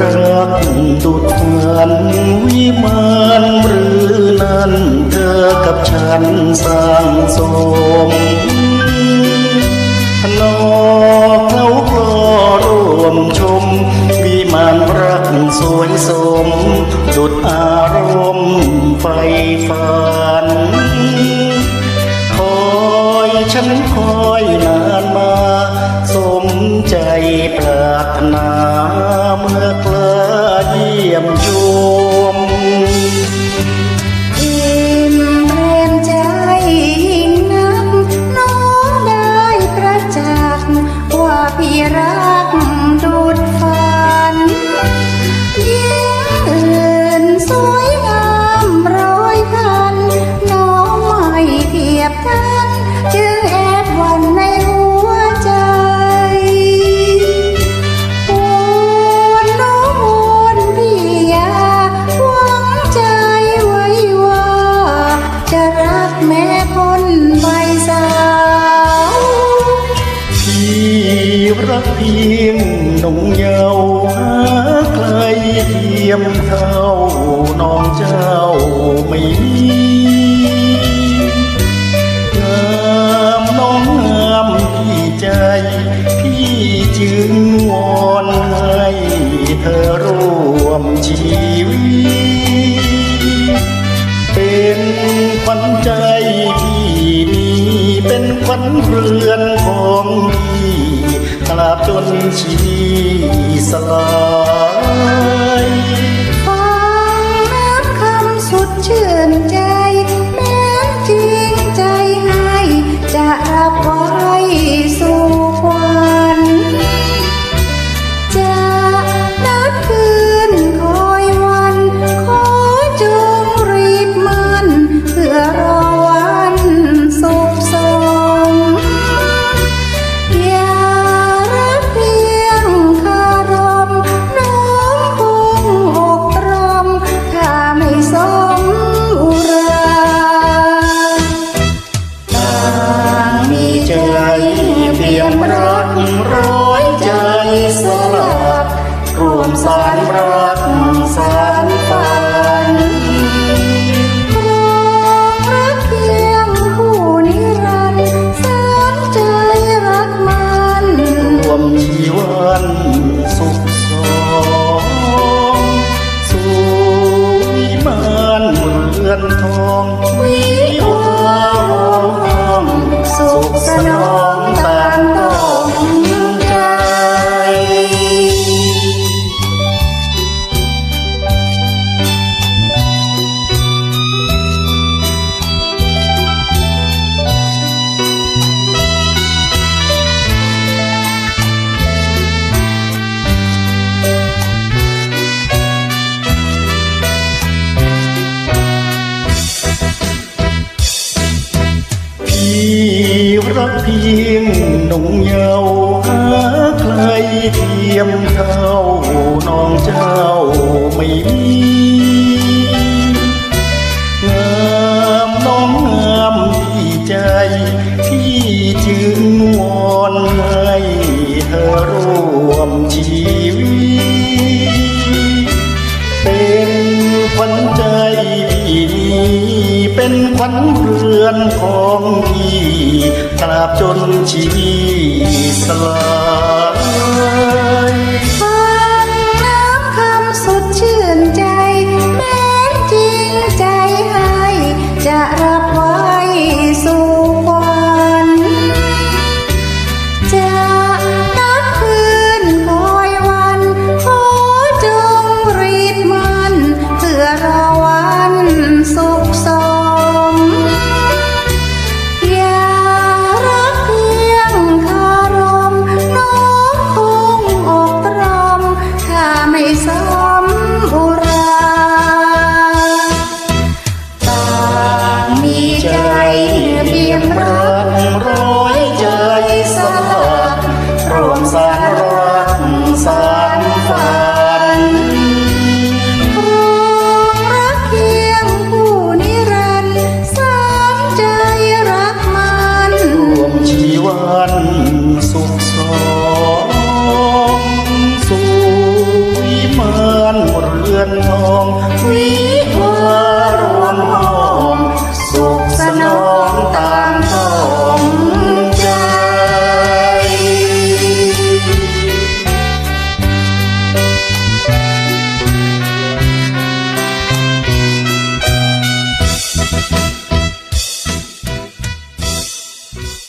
รักดุดเหมือนวิมานหรือนั้นเธอกับฉันสร้างสมนอกเขาก็ร่วมชม วิมานรักสวยสม ดุดอารมณ์ไฟฝันคอยฉันคอยนานมา สมใจปรารถนา เพี่รักเพียงนุ่มเยาวหาใครเทียมเท่าน้องเจ้าไม่มีงามน้องงามพี่ใจ พี่จึงวอนให้เธอร่วมชีวิต เป็นขวัญใจพี่นี้เป็นขวัญเรือนของ จนชี สลักรวมสารรักสารฝันรักเพียงผู้นิรันดร์สานใจรักมันรวมชีวันสุขสองสู่วิมานเรือนทองวิวาร้องสุขสนอง รักเพียงนุ่มเยาวหาใครเทียมเท่าน้องเจ้าไม่มีงามน้องงามพี่ใจพี่จึงวอนให้เธอร่วมชี เป็นขวัญเรือนของพี่ตราบจนชีวิตสลาย มสารรักสารฝันรองรักเพียงผู้นิรันดร์สามใจรักมันรวมชีวันสุขสองสุยมันหมดเรือนทองวิ